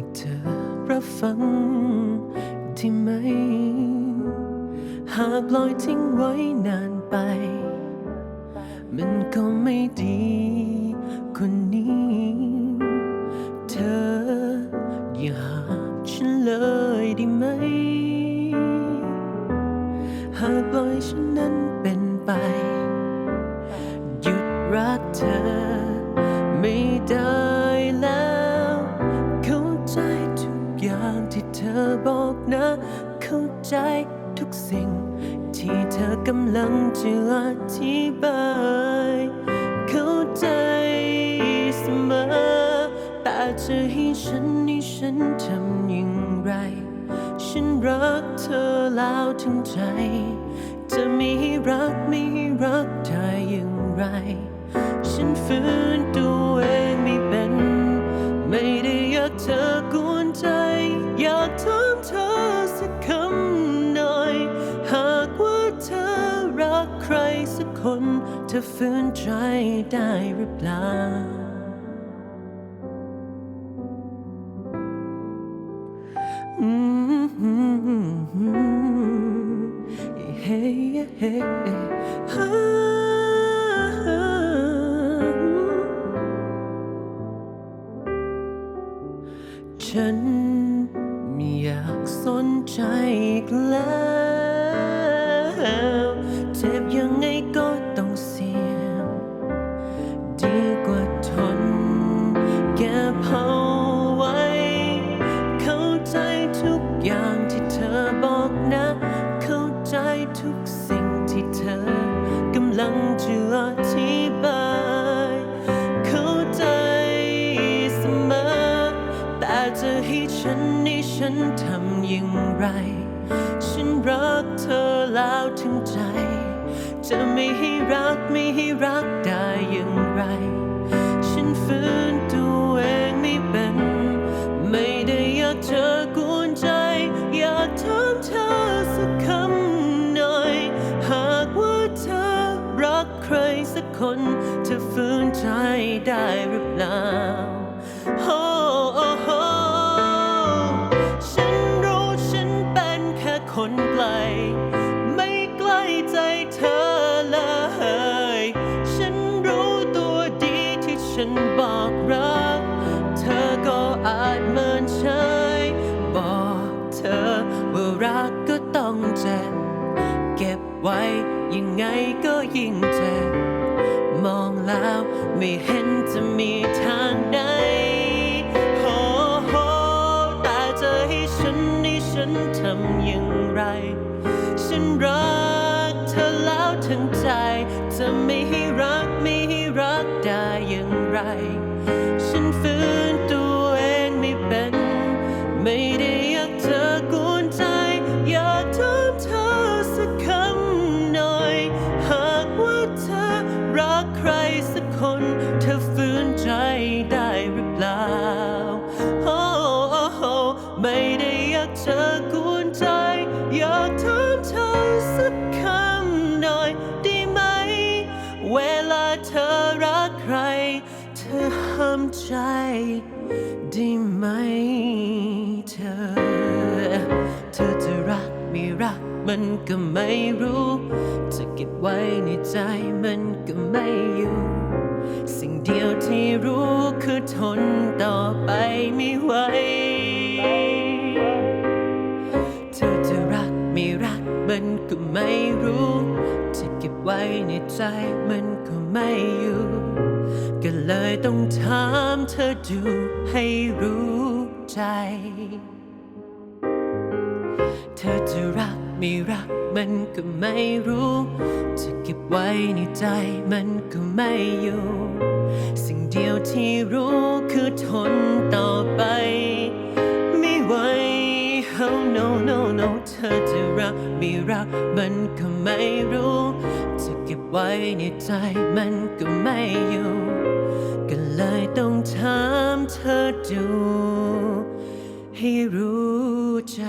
ให้เธอรับฟังที่ไหม หากปล่อยทิ้งไว้นานไป มันก็ไม่ดี คนนี้ เธออย่าหาฉันเลยได้ไหม หากปล่อยฉันนั้นเป็นไป หยุดรักเธอไม่ได้ ที่เธอบอกนะ เข้าใจทุกสิ่ง ที่เธอกำลังจะอธิบาย เข้าใจเสมอแต่จะให้ฉันนี่ฉันทำอย่างไร ฉันรักเธอแล้วถึงใจ จะไม่ให้รักไม่ให้รักได้อย่างไร ฉันฝืนตัวเองไม่เป็น ไม่ได้ เธอกวนใจ อยากถามเธอสักคำหน่อย หากว่าเธอรักใครสักคน เธอฝืนใจได้หรือเปล่า ฉันไม่อยากสนใจอีกแล้วเจ็บยังไงก็ต้องเสี่ยงดีกว่าทนแก่เผาไว้ เข้าใจทุกอย่างที่เธอบอกนะ เข้าใจทุกสิ่งที่เธอกำลังจะอธิบาย ฉันนี่ฉันทำอย่างไร ฉันรักเธอแล้วถึงใจ จะไม่ให้รักไม่ให้รักได้อย่างไร ฉันฝืนตัวเองไม่เป็น ไม่ได้อยากเธอกวนใจ อยากถามเธอสักคำหน่อย หากว่าเธอรักใครสักคน เธอฝืนใจได้หรือเปล่า ไม่เห็นจะมีทางใดโอ้โหแต่จะให้ฉันนี่ฉันทำอย่างไร ฉันรักเธอแล้วทั้งใจ จะไม่ให้รักไม่ให้รักได้อย่างไร ฉันฝืนตัวเองไม่เป็น ไม่ได้ สักคน เธอฝืนใจได้หรือเปล่า โอ้โอ้โอ้ไม่ได้อยากเธอกวนใจ อยากถามเธอสักคำหน่อยได้ไหม เวลาเธอรักใคร เธอห้ามใจได้ไหม มันก็ไม่รู้จะเก็บไว้ในใจมันก็ไม่อยู่ สิ่งเดียวที่รู้คือทนต่อไปไม่ไหวเธอจะรักไม่รักมันก็ไม่รู้จะเก็บไว้ในใจมันก็ไม่อยู่ ก็เลยต้องถามเธอดูให้รู้ใจ เธอจะรักไม่รักมันก็ไม่รู้ จะเก็บไว้ในใจมันก็ไม่อยู่ สิ่งเดียวที่รู้คือทนต่อไป ไม่ไหว oh no no no เธอจะรักไม่รักมันก็ไม่รู้ จะเก็บไว้ในใจมันก็ไม่อยู่ ก็เลยต้องถามเธอดูให้รู้ ใจ